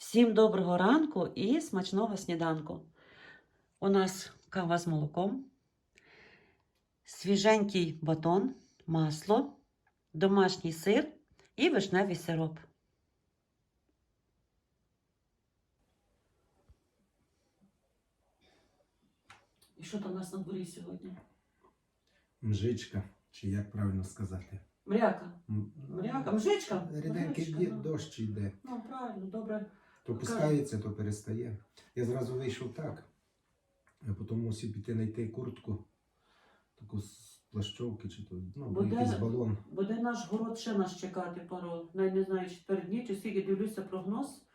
Всім доброго ранку і смачного сніданку. У нас кава з молоком, свіженький батон, масло, домашній сир і вишневий сироп. І що там у нас на дворі сьогодні? Мжичка, чи як правильно сказати? Мряка. Мряка, мжичка? Ріденький Мжичка, ну. дощ йде. Ну, правильно, добре. То пускається, то перестає. Я зразу вийшов так. А потім мусив піти знайти куртку, таку з плащовки, чи то ну, Буде- якийсь балон. Буде наш город ще нас чекати пару, навіть не знаю, четвер дні, чи скільки дивлюся прогноз.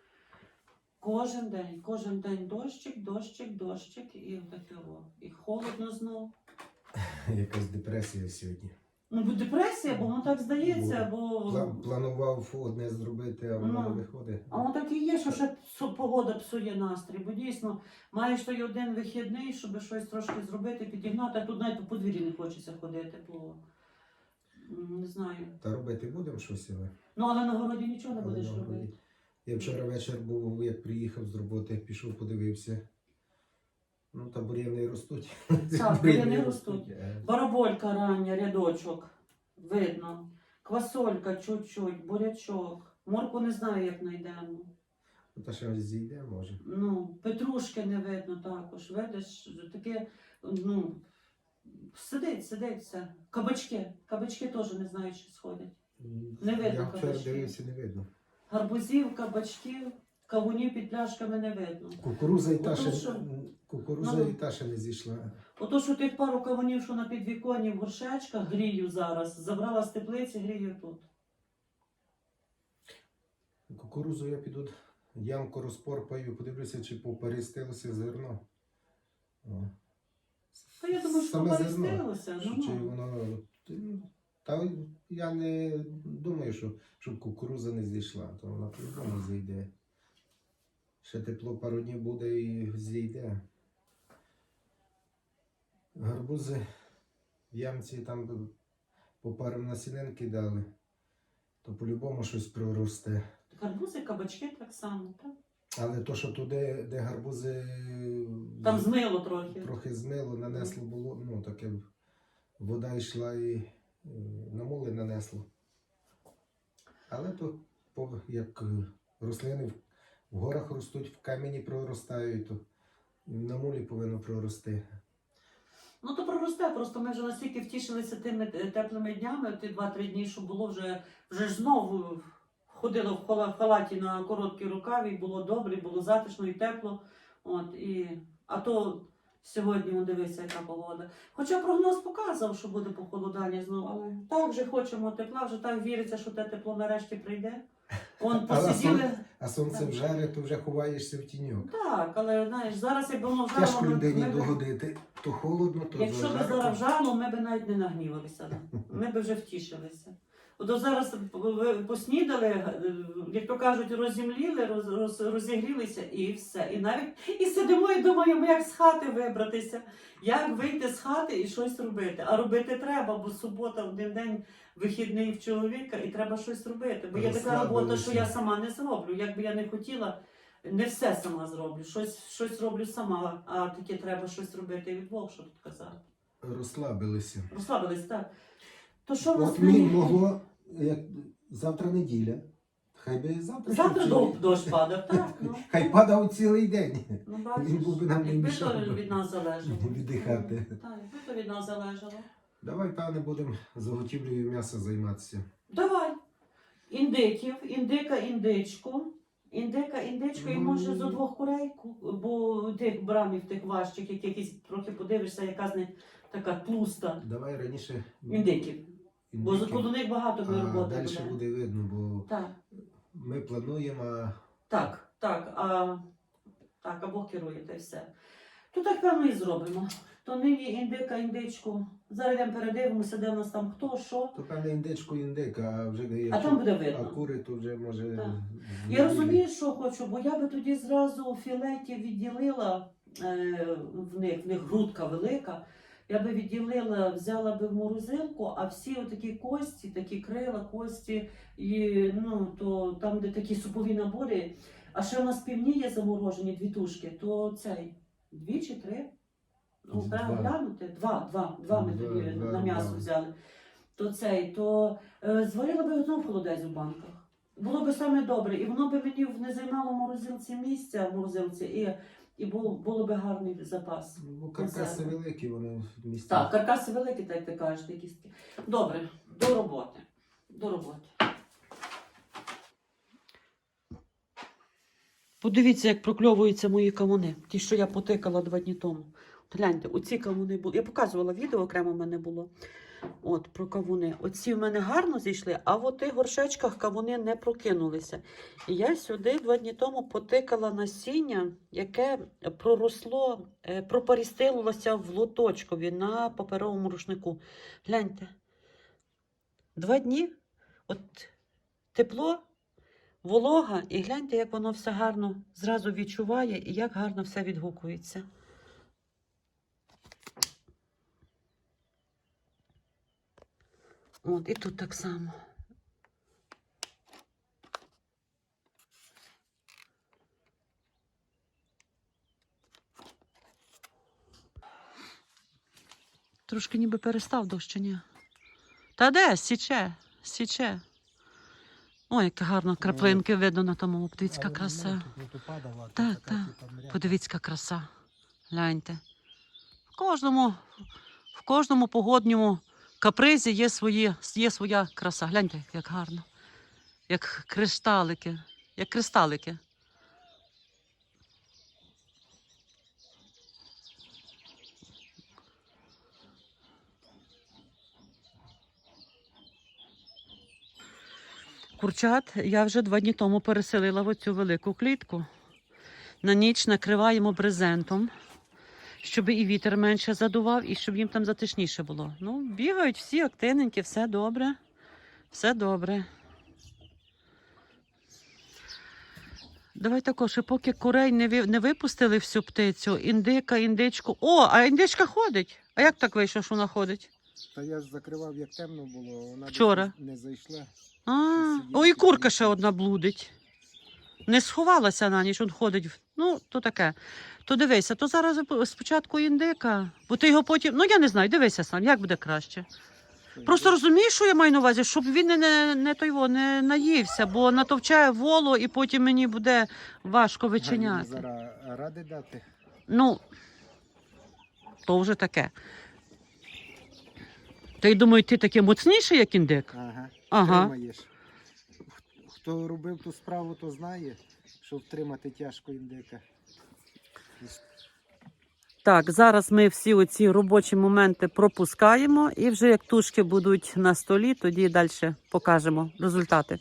Кожен день, кожен день дощик, дощик, дощик, і таке. І холодно знов. Якась депресія сьогодні. Ну, бо депресія, бо воно так здається, бо. Пла- Планував одне зробити, а воно Ну. не виходить. А воно так і є, що ще псу- погода псує настрій, бо дійсно маєш той один вихідний, щоб щось трошки зробити, підігнати, а тут навіть по подвір'ї не хочеться ходити, бо м, не знаю. Та робити будемо щось, але. Ну, але на городі нічого не але будеш робити. Я вчора вечір був, як приїхав з роботи, пішов, подивився. Ну, та бур'яни ростуть. Так, бур'яни ростуть. Е, Бараболька рання, рядочок, видно. Квасолька чуть-чуть, бурячок. Морку не знаю, як знайдемо. Ну, Та ще ось зійде, може. Ну, петрушки не видно також. Видиш, таке, ну, сидить, сидить все. Кабачки. Кабачки теж не знаю, чи сходять. Не видно Я вчора кабачків. дивився, не видно. Гарбузів, кабачків, кавунів під пляшками не видно. Кукуруза і та ще, що? Кукуруза Ну. і та ще не зійшла. Ото що тих пару кавунів, що на підвіконні в горшечках, грію зараз. Забрала з теплиці, грію тут. Кукурузу я піду ямку розпорпаю, подивлюся, чи поперестилося зерно. О. Та я думаю, що Саме зерно. Ну, чи воно. ну, Та я не думаю, що щоб кукуруза не зійшла, то вона по-любому зійде. Ще тепло пару днів буде і зійде. Гарбузи в ямці там по парам насінинки дали, то по-любому щось проросте. гарбузи, кабачки так само. Так? Але то, що туди, де гарбузи Там змило трохи. трохи змило, нанесло було, ну таке вода йшла і е, на мули нанесло. Але то як е, рослини в- в горах ростуть, в камені проростають, то на мулі повинно прорости. Ну то проросте, просто ми вже настільки втішилися тими е, теплими днями, ті два-три дні, що було вже, вже знову ходило в халаті на короткій рукаві, було добре, було затишно і тепло. От, і, а то сьогодні, ну, дивися, яка погода. Хоча прогноз показав, що буде похолодання знову, але так же хочемо тепла, вже так віриться, що те тепло нарешті прийде. Он Але посиділи. А сонце Так. вжаре, то вже ховаєшся в тіньок. Так, але знаєш, зараз якби воно вжало, Тяжко ми, людині ми, б- догодити. То холодно, то якщо б жарко. зараз вжало, ми б навіть не нагнівалися. Ми б вже втішилися. От зараз поснідали, е, як то кажуть, розімліли, роз, роз, розігрілися і все. І навіть і сидимо і думаємо, як з хати вибратися, як вийти з хати і щось робити. А робити треба, бо субота один день вихідний в чоловіка, і треба щось робити. Бо є така робота, що я сама не зроблю. Як би я не хотіла, не все сама зроблю. Щось, щось роблю сама, а таке треба щось робити і від Бог, що тут казати. Розслабилися. Розслабились, так. То що От мені могло, як завтра неділя. Хай би завтра. Завтра дощ, дощ падав, так. Ну, Хай падав цілий день. ну Він був би нам не якби то від нас залежало. Віддихати. Так, якби то від нас залежало. Давай, пане, будемо заготівлею м'яса займатися. Давай. Індиків, індика, індичку. Індика, індичку, і може зо двох курей, ку- бо тих брамів, тих важчих, як якісь трохи подивишся, яка з них така тлуста. Давай раніше. Індиків. Бо індики. коло них багато А роботи далі буде. буде видно, бо Так. ми плануємо, а Так, так, а, так, або керуєте все. То так певно і зробимо. То нині індика, індичку. Зараз йдемо передивимося, де в нас там хто, що. то певне індичку індика, а вже А якщо там буде а видно. кури, то вже може. Так. Я розумію, що хочу, бо я би тоді зразу філеті відділила е, в них, в них грудка велика. Я би відділила, взяла би в морозилку, а всі отакі кості, такі крила, кості, і ну то там, де такі супові набори, А ще у нас півні є заморожені, дві тушки, то цей, дві чи три? Ну, треба глянути. Два, два, два ми тоді на м'ясо два. взяли. То цей, то е, зварила би одну холодець в банках. Було би саме добре, і воно би мені не займало в морозилці місця в морозилці, і, і було, було би гарний запас. Ну, каркаси Консерви. великі, вони в місті. Так, каркаси великі, так як ти кажеш, такі. Добре, до роботи. До роботи. Подивіться, як прокльовуються мої кавуни. Ті, що я потикала два дні тому. Гляньте, оці кавуни були. Я показувала відео, окремо в мене було. От, про кавуни. Оці в мене гарно зійшли, а в отих горшечках кавуни не прокинулися. І я сюди два дні тому потикала насіння, яке проросло, е, пропарістилося в лоточкові на паперовому рушнику. Гляньте. Два дні. От тепло, волога, і гляньте, як воно все гарно зразу відчуває і як гарно все відгукується. От, і тут так само. Трошки ніби перестав дощ чи ні? Та де? Січе, січе. Ой, яке гарно краплинки видно на тому. Подивіться, краса. Так, так. Подивіться, краса. Гляньте. В кожному, в кожному погодньому капризі є, свої, є своя краса. Гляньте, як гарно. Як кришталики. Як кристалики. Курчат я вже два дні тому переселила в оцю велику клітку. На ніч накриваємо брезентом, щоб і вітер менше задував, і щоб їм там затишніше було. Ну, бігають всі активненькі, все добре. Все добре. Давай також, і поки курей не, ви- не випустили всю птицю, індика, індичку. О, а індичка ходить. А як так вийшло, що вона ходить? Та я ж закривав, як темно було, вона Вчора. не зайшла. А, о, і курка ще одна блудить. Не сховалася на ніч, он ходить. Ну, то таке. То дивися, то зараз спочатку індика, бо ти його потім. Ну я не знаю, дивися сам, як буде краще. Просто розумієш, що я маю на увазі, щоб він не, не, не, той, не наївся, бо натовчає воло і потім мені буде важко вичиняти. зараз ради дати. Ну, то вже таке. Та й думаю, ти таке моцніший, як індик. Ага. Ага. Тримаєш. Хто робив ту справу, то знає, що втримати тяжко індика. Так, зараз ми всі оці робочі моменти пропускаємо, і вже як тушки будуть на столі, тоді далі покажемо результати.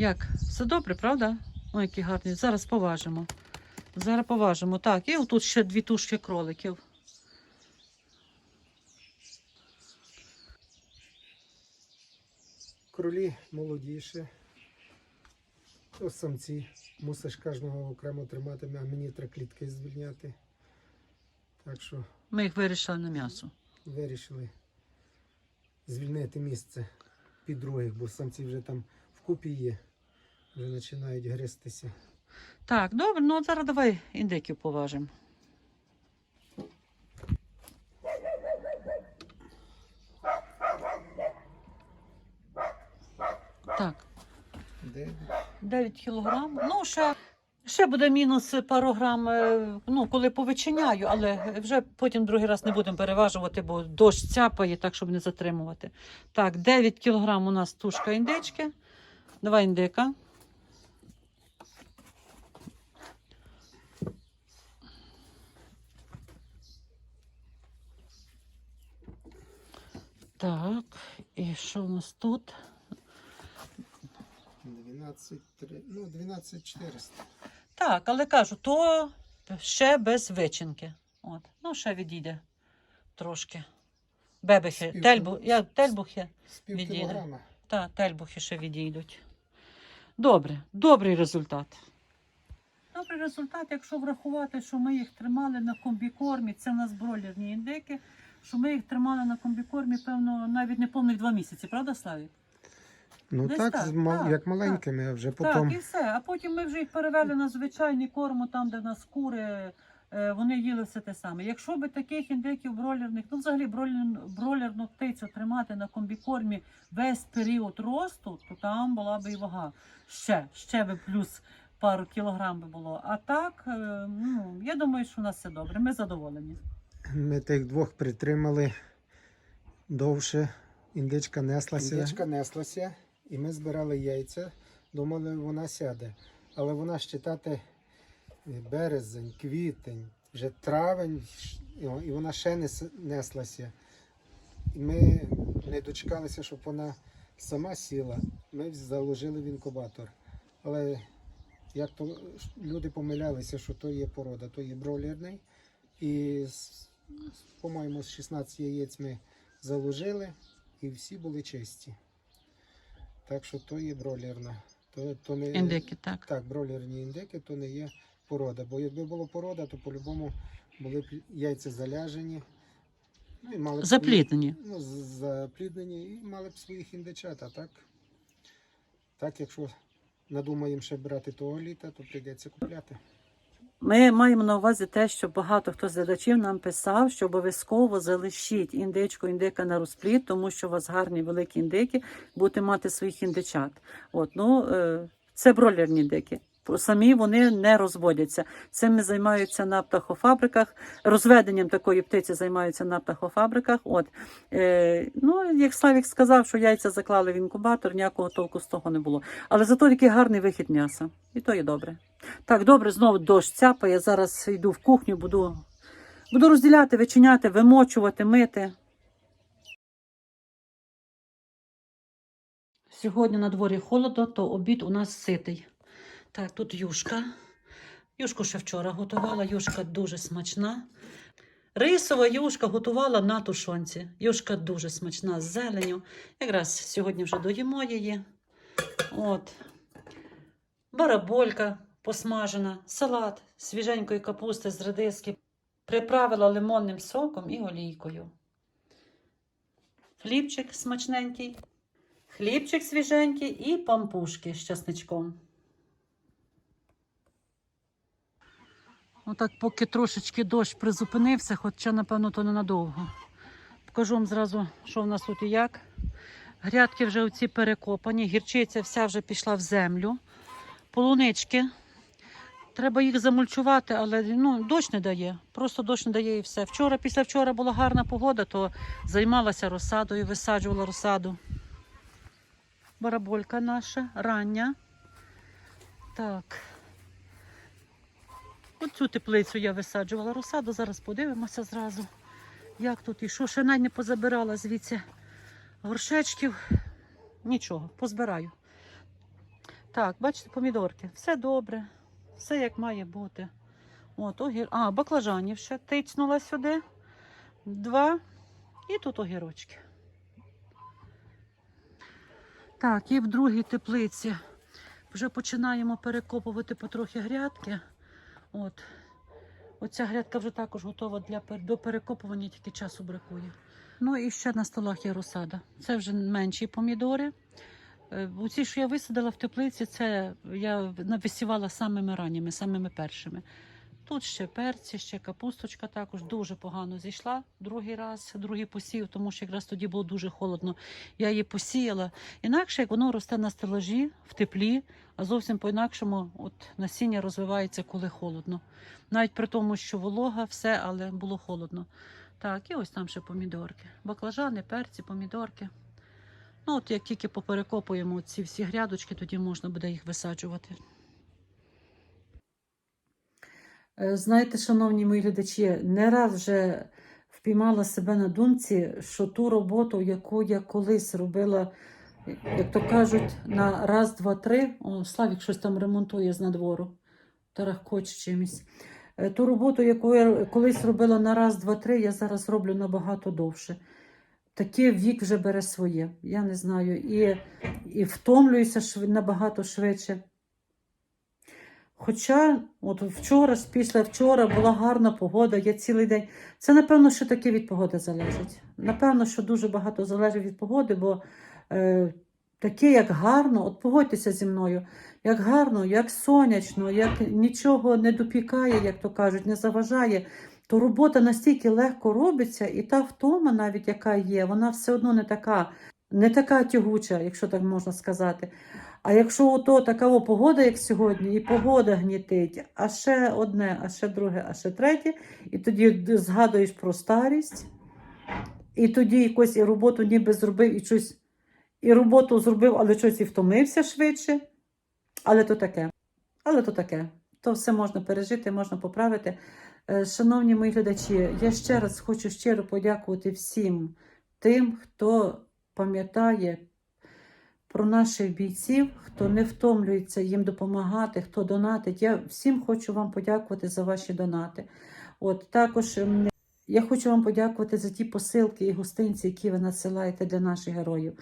Як? Все добре, правда? Ой, які гарні. Зараз поважимо. Зараз поважимо. Так, і отут ще дві тушки кроликів. Кролі молодіші. То самці. Мусиш кожного окремо тримати, а мені треба клітки звільняти. Так що Ми їх вирішили на м'ясо. вирішили звільнити місце під других, бо самці вже там вкупі є, вже починають гристися. Так, добре, ну зараз давай індиків поважимо. Так, Де? 9 кілограм. Ну, ще, ще буде мінус пару грам, е, ну, коли повичиняю, але вже потім другий раз не будемо переважувати, бо дощ цяпає, так, щоб не затримувати. Так, 9 кілограм у нас тушка індички. Давай індика. Так, і що у нас тут? 12,3, ну 12,400. Так, але кажу, то ще без вичинки. От. Ну, ще відійде трошки. Бебехи, Спів- тельбу, я, тельбухи. Відійде. кілограма. Та, тельбухи ще відійдуть. Добре, добрий результат. Добрий результат, якщо врахувати, що ми їх тримали на комбікормі, це в нас бройлерні індики, що ми їх тримали на комбікормі, певно, навіть не повних два місяці, правда, Славік? Ну Десь так, так, з ма- так, як маленькими, а вже Так, і все. А потім ми вже їх перевели на звичайний корм, там, де в нас кури, е, вони їли все те саме. Якщо би таких індиків бройлерних, ну взагалі бройлерну, бройлерну птицю тримати на комбікормі весь період росту, то там була би і вага. Ще, ще би плюс пару кілограм би було. А так, е, ну, я думаю, що у нас все добре. Ми задоволені. Ми тих двох притримали довше. Індичка неслася. Індичка неслася, і ми збирали яйця. Думали, вона сяде. Але вона щитати березень, квітень, вже травень, і вона ще не неслася. І ми не дочекалися, щоб вона сама сіла. Ми заложили в інкубатор. Але як то люди помилялися, що то є порода, то є бройлерний. І, по-моєму, з 16 яєць ми заложили і всі були чисті. Так що то є бройлерна. То, то не, Індики, так. Так, бройлерні індики то не є порода. Бо якби було порода, то по-любому були б яйця заляжені. Ну, і мали б Запліднені. Свої, ну, запліднені і мали б своїх індичат. А так, так, якщо надумаємо ще брати того літа, то прийдеться купляти. Ми маємо на увазі те, що багато хто з глядачів нам писав, що обов'язково залишіть індичку індика на розплід, тому що у вас гарні великі індики, будете мати своїх індичат. От, ну, е, це бролерні індики. Самі вони не розводяться. Цим займаються на птахофабриках. Розведенням такої птиці займаються на птахофабриках. От е, ну як Славік сказав, що яйця заклали в інкубатор, ніякого толку з того не було. Але зато такий гарний вихід м'яса, і то є добре. Так, добре, знову дощ цяпає. Зараз йду в кухню, буду, буду розділяти, вичиняти, вимочувати, мити. Сьогодні на дворі холодно, то обід у нас ситий. Так, тут юшка. Юшку ще вчора готувала, юшка дуже смачна. Рисова юшка готувала на тушонці. Юшка дуже смачна з зеленю. Якраз сьогодні вже доїмо її. От. Бараболька посмажена, салат свіженької капусти з редиски. Приправила лимонним соком і олійкою. Хлібчик смачненький, хлібчик свіженький і пампушки з часничком. Отак, поки трошечки дощ призупинився, хоча, напевно, то ненадовго. Покажу вам зразу, що в нас тут і як. Грядки вже оці перекопані, гірчиця вся вже пішла в землю. Полунички. Треба їх замульчувати, але ну, дощ не дає. Просто дощ не дає і все. Вчора, після вчора була гарна погода, то займалася розсадою, висаджувала розсаду. Бараболька наша, рання. Так. Оцю теплицю я висаджувала розсаду. Зараз подивимося зразу, як тут і що. Ще навіть не позабирала звідси горшечків. Нічого, позбираю. Так, бачите, помідорки. Все добре, все як має бути. От, огір... А, баклажанів ще тицнула сюди. Два. І тут огірочки. Так, і в другій теплиці вже починаємо перекопувати потрохи грядки. От. Оця грядка вже також готова для до перекопування, тільки часу бракує. Ну і ще на столах є розсада. Це вже менші помідори. Е, Оці, що я висадила в теплиці, це я висівала самими ранніми, самими першими. Тут ще перці, ще капусточка також дуже погано зійшла другий раз, другий посів, тому що якраз тоді було дуже холодно. Я її посіяла. Інакше, як воно росте на стелажі, в теплі, а зовсім по-інакшому от насіння розвивається, коли холодно. Навіть при тому, що волога, все, але було холодно. Так, і ось там ще помідорки. Баклажани, перці, помідорки. Ну, от як тільки поперекопуємо ці всі грядочки, тоді можна буде їх висаджувати. Е, Знаєте, шановні мої глядачі, не раз вже впіймала себе на думці, що ту роботу, яку я колись робила як то кажуть, на раз, два, три. О, Славік щось там ремонтує з надвору, тарахкоче чимось. Е, Ту роботу, яку я колись робила на раз, два, три, я зараз роблю набагато довше. Такий вік вже бере своє. Я не знаю. І, і втомлююся набагато швидше. Хоча, от вчора, після вчора була гарна погода, я цілий день. Це, напевно, що таке від погоди залежить. Напевно, що дуже багато залежить від погоди, бо е, таке, як гарно, от погодьтеся зі мною, як гарно, як сонячно, як нічого не допікає, як то кажуть, не заважає, то робота настільки легко робиться, і та втома, навіть яка є, вона все одно не така, не така тягуча, якщо так можна сказати. А якщо ото така погода, як сьогодні, і погода гнітить, а ще одне, а ще друге, а ще третє, і тоді згадуєш про старість, і тоді якось і роботу ніби зробив, і щось, і роботу зробив, але щось і втомився швидше. Але то таке. Але то таке. То все можна пережити, можна поправити. Е, Шановні мої глядачі, я ще раз хочу щиро подякувати всім тим, хто пам'ятає про наших бійців, хто не втомлюється їм допомагати, хто донатить. Я всім хочу вам подякувати за ваші донати. От також я хочу вам подякувати за ті посилки і гостинці, які ви надсилаєте для наших героїв.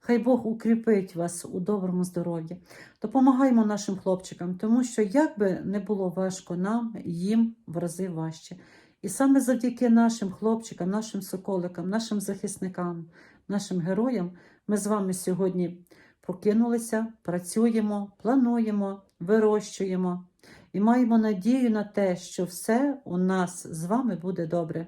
Хай Бог укріпить вас у доброму здоров'ї. Допомагаємо нашим хлопчикам, тому що як би не було важко нам, їм в рази важче. І саме завдяки нашим хлопчикам, нашим соколикам, нашим захисникам, нашим героям ми з вами сьогодні прокинулися, працюємо, плануємо, вирощуємо і маємо надію на те, що все у нас з вами буде добре.